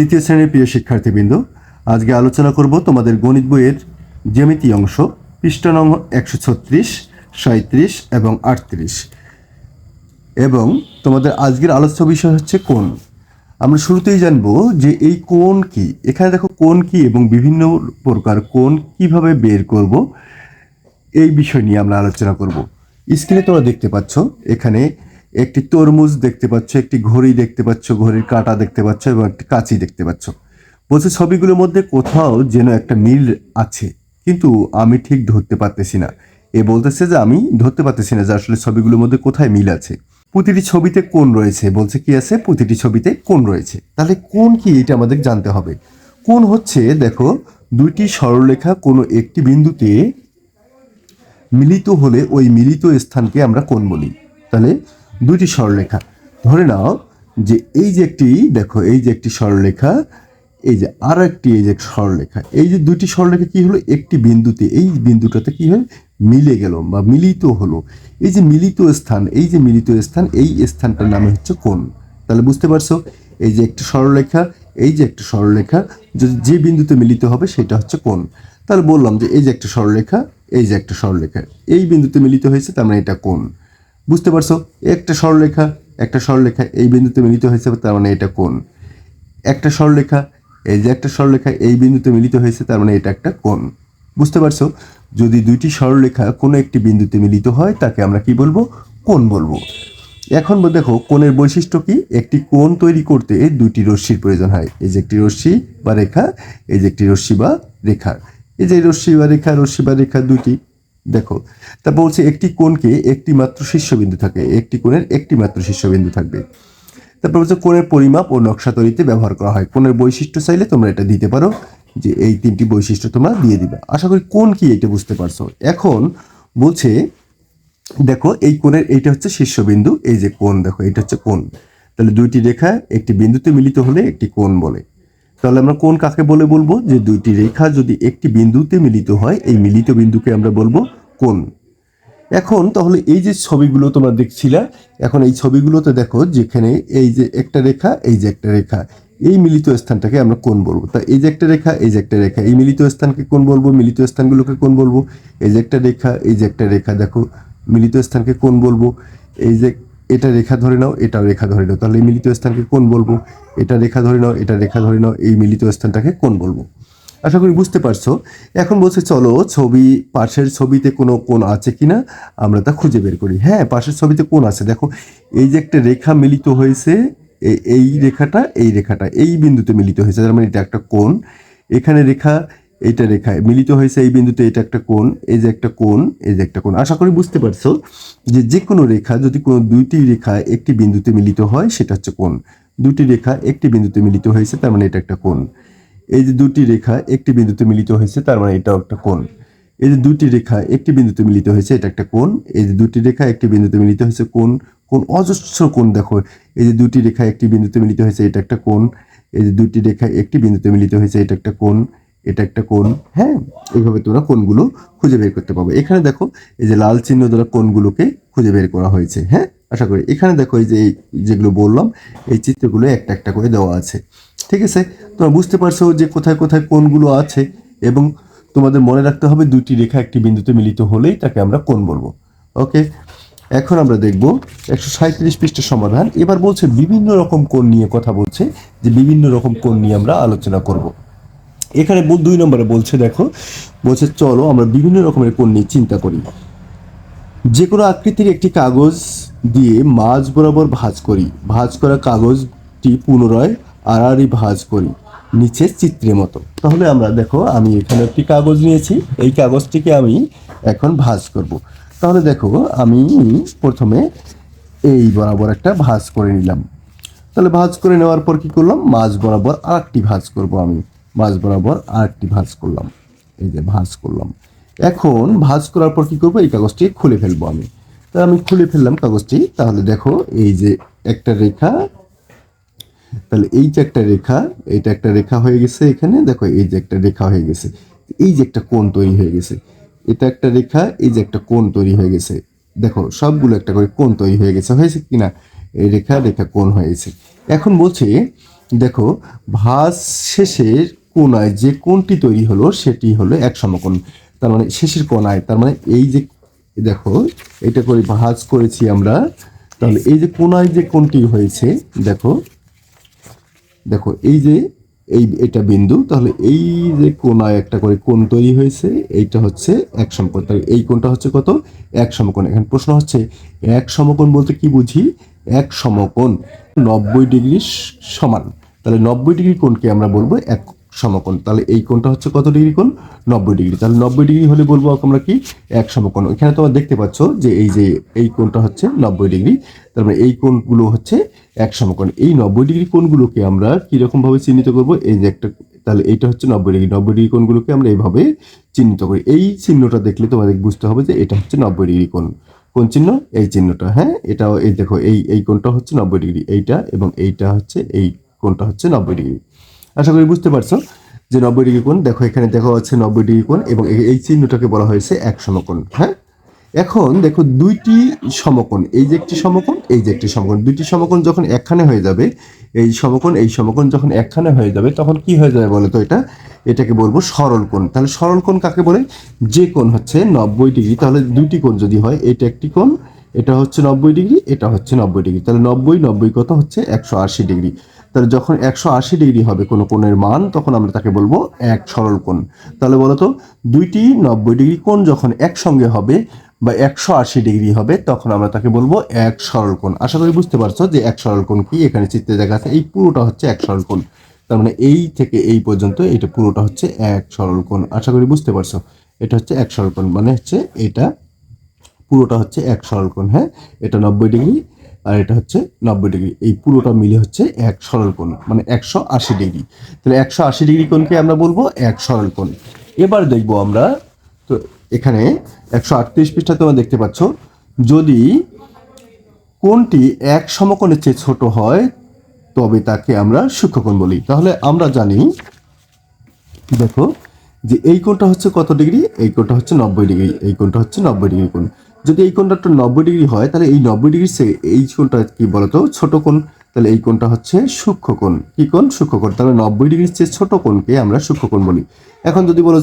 তৃতীয় শ্রেণির প্রিয় শিক্ষার্থীবৃন্দ, আজকে আলোচনা করব তোমাদের গণিত বইয়ের জ্যামিতি অংশ, পৃষ্ঠা নং একশো ছত্রিশ সাঁত্রিশ এবং আটত্রিশ। এবং তোমাদের আজকের আলোচ্য বিষয় হচ্ছে কোন আমরা শুরুতেই জানব যে এই কোন কি। এখানে দেখো কোন কি এবং বিভিন্ন প্রকার কোন কীভাবে বের করব, এই বিষয় নিয়ে আমরা আলোচনা করব। স্ক্রিনে তোমরা দেখতে পাচ্ছ, এখানে একটি তরমুজ দেখতে পাচ্ছ, একটি ঘড়ি দেখতে পাচ্ছ, ঘড়ির কাঁটা দেখতে পাচ্ছ এবং একটি কাঁচি দেখতে পাচ্ছ। বলছে, ছবিগুলোর মধ্যে কোথাও যেন একটা মিল আছে, কিন্তু আমি ঠিক ধরতে পারতেছি না। এ বলতেছে যে, আমি ধরতে পারতেছি না যে আসলে ছবিগুলোর মধ্যে কোথায় মিল আছে। প্রতিটি ছবিতে কোন রয়েছে। বলছে, কি আছে? প্রতিটি ছবিতে কোন রয়েছে। তাহলে কোন কি এটা আমাদের জানতে হবে। কোন হচ্ছে, দেখো, দুইটি সরলরেখা কোনো একটি বিন্দুতে মিলিত হলে ওই মিলিত স্থানকে আমরা কোন বলি। তাহলে দুইটি সরলরেখা ধরে নাও যে এই যে একটি দেখো এই যে একটি সরলরেখা এই যে আর একটি এই যে সরলরেখা এই যে দুইটি সরলরেখা কি হলো একটি বিন্দুতে এই বিন্দুটাতে কি হয় মিলে গেল বা মিলিত হলো এই যে মিলিত স্থান এই যে মিলিত স্থান এই স্থানটার নামে হচ্ছে কোণ তাহলে বুঝতে পারছ এই যে একটি সরলরেখা এই যে একটা সরলরেখা যদি যে বিন্দুতে মিলিত হবে সেটা হচ্ছে কোণ তাহলে বললাম যে এই যে একটা সরলরেখা এই যে একটা সরলরেখা এই বিন্দুতে মিলিত হয়েছে তার মানে এটা কোণ বুঝতে পারছ? একটা সরলরেখা একটা সরলরেখা এই বিন্দুতে মিলিত হয়েছে, তার মানে এটা কোণ। একটা সরলরেখা, এই যে একটা সরলরেখা এই বিন্দুতে মিলিত হয়েছে, তার মানে এটা একটা কোণ। বুঝতে পারছ? যদি দুইটি সরলরেখা কোনো একটি বিন্দুতে মিলিত হয়, তাকে আমরা কি বলব? কোণ বলব। এখন দেখো, কোণের বৈশিষ্ট্য কি? একটি কোণ তৈরি করতে দুইটি রশ্মির প্রয়োজন হয়। এই যে একটি রশ্মি বা রেখা, এই যে একটি রশ্মি বা রেখা। এই যে রশ্মি বা রেখা, রশ্মি বা রেখা দুইটি। দেখো, তা বলছে একটি কোণকে একটি মাত্র শীর্ষবিন্দু থাকে, একটি কোণের একটি মাত্র শীর্ষবিন্দু থাকবে। তারপর হচ্ছে কোণের পরিমাপ ও নকশা তৈরিতে ব্যবহার করা হয়। কোণের বৈশিষ্ট্য চাইলে তোমরা এটা দিতে পারো যে এই তিনটি বৈশিষ্ট্য তোমরা দিয়ে দিবে। আশা করি কোন কি এটা বুঝতে পারছ। এখন বলছে, দেখো এই কোণের এইটা হচ্ছে শীর্ষবিন্দু, এই যে কোণ, দেখো এটা হচ্ছে কোণ। তাহলে দুইটি রেখা একটি বিন্দুতে মিলিত হলে একটি কোণ বলে। তাহলে আমরা কোন কাকে বলে বলব? যে দুইটি রেখা যদি একটি বিন্দুতে মিলিত হয়, এই মিলিত বিন্দুকে আমরা বলব কোণ এখন তাহলে এই যে ছবিগুলো তোমরা দেখছিলা, এখন এই ছবিগুলোতে দেখো যেখানে এই যে একটা রেখা, এই যে একটা রেখা, এই মিলিত স্থানটাকে আমরা কোন বলব? তা এই যে একটা রেখা, এই যে একটা রেখা, এই মিলিত স্থানকে কোন বলব? মিলিত স্থানগুলোকে কোন বলব? এই যে একটা রেখা, এই যে একটা রেখা, দেখো, মিলিত স্থানকে কোন বলব? এই যে এটা রেখা ধরে নাও, এটা রেখা ধরে নাও, তাহলে এই মিলিত স্থানকে কোন বলব? এটা রেখা ধরে নাও, এটা রেখা ধরে নাও, এই মিলিত স্থানটাকে কোন বলব? আশা করি বুঝতে পারছ। এখন বলছে, চলো, ছবি, পাশের ছবিতে কোনো কোণ আছে কিনা, আমরা তা খুঁজে বের করি। হ্যাঁ পাশের ছবিতে কোণ আছে। দেখো, এই যে একটা রেখা মিলিত হয়েছে এই রেখাটা এই রেখাটা, এই বিন্দুতে মিলিত হয়েছে। তার মানে এটা একটা কোণ। এখানে রেখা, এইটা রেখা, মিলিত হয়েছে এই বিন্দুতে, এটা একটা কোণ, এই যে একটা কোণ, এই যে একটা কোণ। আশা করি বুঝতে পারছ যে যে কোনো রেখা, যদি কোনো দুইটি রেখা একটি বিন্দুতে মিলিত হয়, সেটা হচ্ছে কোণ। দুটি রেখা একটি বিন্দুতে মিলিত হয়েছে, তার মানে এটা একটা কোণ। এই যে দুটি রেখা একটি বিন্দুতে মিলিত হয়েছে, তার মানে এটাও একটা কোণ। এই যে দুটি রেখা একটি বিন্দুতে মিলিত হয়েছে, এটা একটা কোণ। এই যে দুটি রেখা একটি বিন্দুতে মিলিত হয়েছে, কোণ। কোণ, অজস্র কোণ দেখো। এই যে দুটি রেখা একটি বিন্দুতে মিলিত হয়েছে, এটা একটা কোণ। এই যে দুটি রেখা একটি বিন্দুতে মিলিত হয়েছে, এটা একটা কোণ। এটা একটা কোণ। হ্যাঁ এইভাবে তোমরা কোণগুলো খুঁজে বের করতে পারবে। এখানে দেখো, এই যে লাল চিহ্ন দ্বারা কোণগুলোকে খুঁজে বের করা হয়েছে। হ্যাঁ আশা করি। এখানে দেখো, এই যে যেগুলো বললাম, এই চিত্রগুলো একটা একটা করে দেওয়া আছে। ঠিক আছে? তোমরা বুঝতে পারছ যে কোথায় কোথায় কোনগুলো আছে এবং তোমাদের মনে রাখতে হবে দুটি রেখা একটি বিন্দুতে মিলিত হলেই তাকে আমরা কোন বলব। ওকে? এখন আমরা দেখব একশো সাঁত্রিশ পৃষ্ঠের সমাধান। এবার বলছে বিভিন্ন রকম কোণ নিয়ে কথা বলছে, যে বিভিন্ন রকম কোণ নিয়ে আমরা আলোচনা করব। এখানে দুই নম্বরে বলছে, দেখো, বলছে, চলো আমরা বিভিন্ন রকমের কোণ নিয়ে চিন্তা করি। যে কোনো আকৃতির একটি কাগজ দিয়ে মাঝ বরাবর ভাঁজ করি। ভাঁজ করা কাগজটি পুনরায় আড়াআড়ি ভাঁজ করি নিচে চিত্রের মতো। তাহলে আমরা দেখো, আমি এখানে একটি কাগজ নিয়েছি, এই কাগজটিকে আমি এখন ভাঁজ করব। তাহলে দেখো, আমি প্রথমে এই বরাবর একটা ভাঁজ করে নিলাম। তাহলে ভাঁজ করে নেওয়ার পর কি করলাম? মাছ বরাবর আরেকটি ভাঁজ করব আমি। মাছ বরাবর আরেকটি ভাঁজ করলাম। এই যে ভাঁজ করলাম। এখন ভাঁজ করার পর কি করব? এই কাগজটি খুলে ফেলব আমি। তা আমি খুলে ফেললাম কাগজটি। তাহলে দেখো, এই যে একটা রেখা তাহলে এই যে একটা রেখা, এটা একটা রেখা হয়ে গেছে এখানে। দেখো, এই যে একটা রেখা হয়ে গেছে। এই যে একটা কোণ তৈরি হয়ে গেছে। এটা একটা রেখা, এই যে একটা কোণ তৈরি হয়ে গেছে। দেখো, সবগুলো একটা করে কোণ তৈরি হয়ে গেছে। হয়েছে কিনা এই রেখা রেখা, কোণ হয়েছে। এখন বলছে, দেখো, ভাঁজ শেষের কোনায় যে কোণটি তৈরি হলো, সেটি হলো এক সমকোণ। তার মানে শেষের কোনায় তার মানে এই যে, দেখো, এটা করে ভাঁজ করেছি আমরা। তাহলে এই যে কোনায় যে কোণটি হয়েছে, দেখো দেখো, এই যে, এই এটা বিন্দু, তাহলে এই যে কোনায় একটা করে কোন তৈরি হয়েছে, এইটা হচ্ছে এক সমকোণ। তাহলে এই কোনটা হচ্ছে কত? এক সমকোণ। এখন প্রশ্ন হচ্ছে, এক সমকোণ বলতে কি বুঝি? এক সমকোণ নব্বই ডিগ্রি সমান। তাহলে নব্বই ডিগ্রি কোনকে আমরা বলব এক সমকোণ। তাহলে এই কোণটা হচ্ছে কত ডিগ্রি কোণ? নব্বই ডিগ্রি। তাহলে নব্বই ডিগ্রি হলে বলব আমরা কি? এক সমকোণ। এখানে তোমরা দেখতে পাচ্ছ যে এই যে এই কোণটা হচ্ছে নব্বই ডিগ্রি। তার মানে এই কোণগুলো হচ্ছে এক সমকোণ। এই নব্বই ডিগ্রি কোণগুলোকে আমরা কীরকমভাবে চিহ্নিত করব? এই যে একটা তাহলে এইটা হচ্ছে নব্বই ডিগ্রি। নব্বই ডিগ্রি কোণগুলোকে আমরা এইভাবে চিহ্নিত করি। এই চিহ্নটা দেখলে তোমাদের বুঝতে হবে যে এটা হচ্ছে নব্বই ডিগ্রি কোণ। কোন চিহ্ন? এই চিহ্নটা হ্যাঁ? এটাও এই দেখো, এই এই কোণটা হচ্ছে নব্বই ডিগ্রি। এইটা এবং এইটা হচ্ছে এই কোণটা হচ্ছে নব্বই ডিগ্রি। আশা করি বুঝতে পারছ যে নব্বই ডিগ্রি কোণ, দেখো এখানে দেখা যাচ্ছে নব্বই ডিগ্রি কোণ এবং এই- চিহ্নটাকে বলা হয়েছে এক সমকোণ হ্যাঁ? এখন দেখো দুইটি সমকোণ, এই যে একটি সমকোণ, এই যে একটি সমকোণ। দুইটি সমকোণ যখন একখানে হয়ে যাবে, এই সমকোণ এই সমকোণ যখন একখানে হয়ে যাবে, তখন কি হয়ে যাবে বলো তো এটা? এটাকে বলব সরল কোণ। তাহলে সরল কোণ কাকে বলে? যে কোণ হচ্ছে নব্বই ডিগ্রি, তাহলে দুইটি কোণ যদি হয়, এটা একটি কোণ, এটা হচ্ছে নব্বই ডিগ্রি, এটা হচ্ছে নব্বই ডিগ্রি। তাহলে নব্বই নব্বই কত হচ্ছে? একশো আশি ডিগ্রি। তাহলে যখন একশো আশি ডিগ্রি হবে কোনো কোণের মান, তখন আমরা তাকে বলব এক সরল কোণ। তাহলে বলতো দুইটি নব্বই ডিগ্রি কোণ যখন একসঙ্গে হবে বা একশো আশি ডিগ্রি হবে, তখন আমরা তাকে বলব এক সরল কোণ। আশা করি বুঝতে পারছ যে এক সরল কোণ কি? এখানে চিত্রে দেখা আছে এই পুরোটা হচ্ছে এক সরল কোণ। তার মানে এই থেকে এই পর্যন্ত এটা পুরোটা হচ্ছে এক সরল কোণ। আশা করি বুঝতে পারছ? এটা হচ্ছে এক সরল কোণ মানে হচ্ছে এটা পুরোটা হচ্ছে এক সরল কোণ হ্যাঁ? এটা নব্বই ডিগ্রি আর এটা হচ্ছে নব্বই ডিগ্রি। এই পুরোটা মিলে হচ্ছে এক সরল কোণ মানে একশো আশি ডিগ্রি। তাহলে একশো আশি ডিগ্রি কোণকে আমরা বলব এক সরল কোণ। এবার দেখব আমরা, তো এখানে একশো আটত্রিশ পৃষ্ঠা তোমরা দেখতে পাচ্ছ, যদি কোণটি এক সমকোণের চেয়ে ছোট হয়, তবে তাকে আমরা সূক্ষ্মকোণ বলি। তাহলে আমরা জানি, দেখো যে এই কোণটা হচ্ছে কত ডিগ্রি? এই কোণটা হচ্ছে নব্বই ডিগ্রি। এই কোণটা হচ্ছে নব্বই ডিগ্রি কোণ। যদি এই কোণটা নব্বই ডিগ্রি হয়, তাহলে এই নব্বই ডিগ্রি সে এই কোণটা কি বলতো? ছোট কোণ। তাহলে এই কোণটা হচ্ছে সূক্ষ্ম কোণ। কি কোণ? সূক্ষ্ম কোণ। তাহলে নব্বই ডিগ্রির চেয়ে ছোট কোণকে আমরা সূক্ষ্ম কোণ বলি। এখন যদি বলো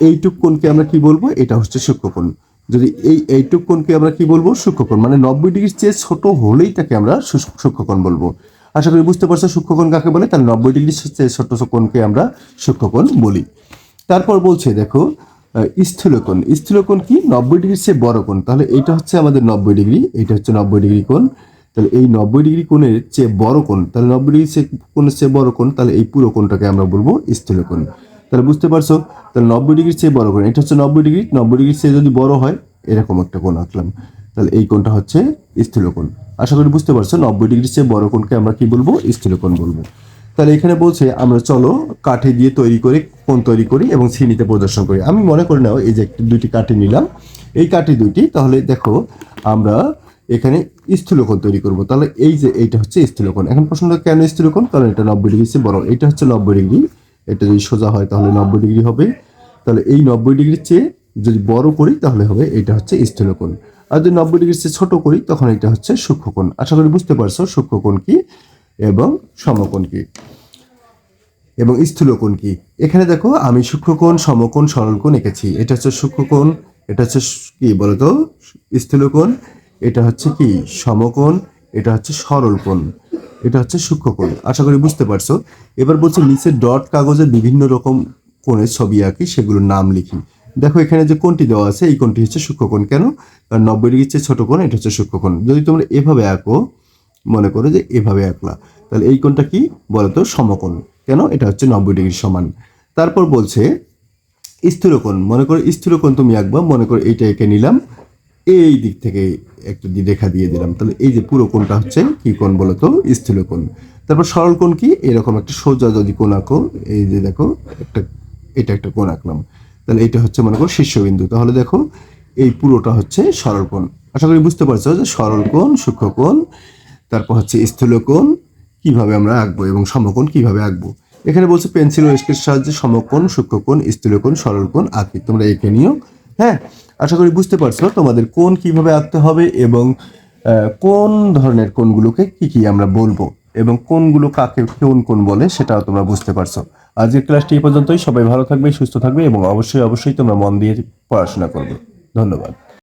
এইটুক কোণকে আমরা কি বলব? এটা হচ্ছে সূক্ষ্ম কোণ। যদি এই এইটুক কোণকে আমরা কি বলব? সূক্ষ্ম সূক্ষ্মকোণ মানে নব্বই ডিগ্রির চেয়ে ছোট হলেই তাকে আমরা সূক্ষ্ম- সূক্ষ্মকোণ বলব। আশা করি বুঝতে পারছ সূক্ষ্মকোণ কাকে বলে? তাহলে নব্বই ডিগ্রির চেয়ে ছোট কোণকে আমরা সূক্ষ্মকোণ বলি। তারপর বলছে, দেখো স্থূলকোণ। স্থূলকোণ কি? নব্বই ডিগ্রির চেয়ে বড় কোণ। তাহলে এটা হচ্ছে আমাদের নব্বই ডিগ্রি এটা হচ্ছে নব্বই ডিগ্রি কোণ। তাহলে এই নব্বই ডিগ্রি কোণের চেয়ে বড় কোণ, তাহলে নব্বই ডিগ্রি কোণের চেয়ে বড় কোণ, তাহলে এই পুরো কোণটাকে আমরা বলব স্থূলকোণ। তাহলে বুঝতে পারছ? তাহলে নব্বই ডিগ্রির চেয়ে বড় কোণ, এটা হচ্ছে নব্বই ডিগ্রি। নব্বই ডিগ্রির চেয়ে যদি বড় হয়, এরকম একটা কোণ আঁকলাম। তাহলে এই কোণটা হচ্ছে স্থূলকোণ। আশা করি বুঝতে পারছ? নব্বই ডিগ্রির চেয়ে বড় কোণকে আমরা কি বলব? স্থূলকোণ বলব। তাহলে এখানে বলছে, আমরা চলো কাঠে দিয়ে তৈরি করে, কোণ তৈরি করি এবং শ্রেণীতে প্রদর্শন করি। আমি মনে করি নাও এই যে দুইটি কাঠি নিলাম। এই কাঠি দুইটি, তাহলে দেখো আমরা এখানে স্থূলকোণ তৈরি করব। তাহলে এই যে এইটা হচ্ছে স্থূলকোণ। এখন প্রশ্ন কেন স্থূলকোণ? কারণ এটা নব্বই ডিগ্রি বড় এটা হচ্ছে নব্বই ডিগ্রি। এটা যদি সোজা হয়, তাহলে নব্বই ডিগ্রি হবে। তাহলে এই নব্বই ডিগ্রির চেয়ে যদি বড় করি, তাহলে হবে এটা হচ্ছে স্থূলকোণ। আর যদি নব্বই ডিগ্রির চেয়ে ছোট করি, তখন এটা হচ্ছে সূক্ষ্মকোণ। আশা করি বুঝতে পারছ, সূক্ষ্মকোণ কি? এবং সমকোণ কি? এবং স্থূলকোণ কি? এখানে দেখো, আমি সূক্ষ্মকোণ সমকোণ, সরলকোণ এঁকেছি। এটা হচ্ছে সূক্ষ্মকোণ এটা হচ্ছে কি বলতো? স্থূলকোণ, এটা হচ্ছে কি? সমকোণ, এটা হচ্ছে সরলকোণ, এটা হচ্ছে সূক্ষ্মকোণ আশা করি বুঝতে পারছ? এবার বলছে নিচে ডট কাগজে বিভিন্ন রকম কোণের ছবি আঁকি, সেগুলোর নাম লিখি। দেখো, এখানে যে কোণটি দেওয়া আছে, এই কোণটি হচ্ছে সূক্ষ্মকোণ কেন? কারণ নব্বই ডিগ্রির চেয়ে ছোট কোণ, এটা হচ্ছে সূক্ষ্মকোণ যদি তোমরা এভাবে আঁকো মনে করো যে এভাবে আঁকলা তাহলে এই কোণটা কি? বলতো সমকোণ। কেন? এটা হচ্ছে নব্বই ডিগ্রি সমান। তারপর বলছে স্থূলকোণ। মনে করো স্থূলকোণ তুমি আঁকবা, মনে করো এইটা এঁকে নিলাম। এই দিক থেকে একটা রেখা দিয়ে দিলাম। তাহলে এই যে পুরো কোণটা হচ্ছে কি কোণ বলতো? স্থূলকোণ। তারপর সরল কোণ কি? এরকম একটা সোজা যদি কোণ আঁকো, এই যে দেখো, একটা এটা একটা কোণ আঁকলাম। তাহলে এটা হচ্ছে মনে করো শীর্ষবিন্দু। তাহলে দেখো, এই পুরোটা হচ্ছে সরল কোণ। আশা করি বুঝতে পারছ যে সরল কোণ, সূক্ষ্ম তারপর হচ্ছে স্থূলকোণ, কীভাবে আমরা আঁকবো এবং সমকোণ কীভাবে আঁকবো। এখানে বলছে পেন্সিল ও স্কেচ সাহায্যে সমকোণ, সূক্ষ্মকোণ, স্থূলকোণ, সরলকোণ আঁকি। তোমরা এঁকে নিও হ্যাঁ? আশা করি বুঝতে পারছ তোমাদের কোন কীভাবে আঁকতে হবে এবং কোন ধরনের কোনগুলোকে কি কি আমরা বলব এবং কোনগুলো কাকে কোন কোন বলে সেটাও তোমরা বুঝতে পারছ। আজকের ক্লাসটি এই পর্যন্তই। সবাই ভালো থাকবে, সুস্থ থাকবে এবং অবশ্যই অবশ্যই তোমরা মন দিয়ে পড়াশোনা করবে। ধন্যবাদ।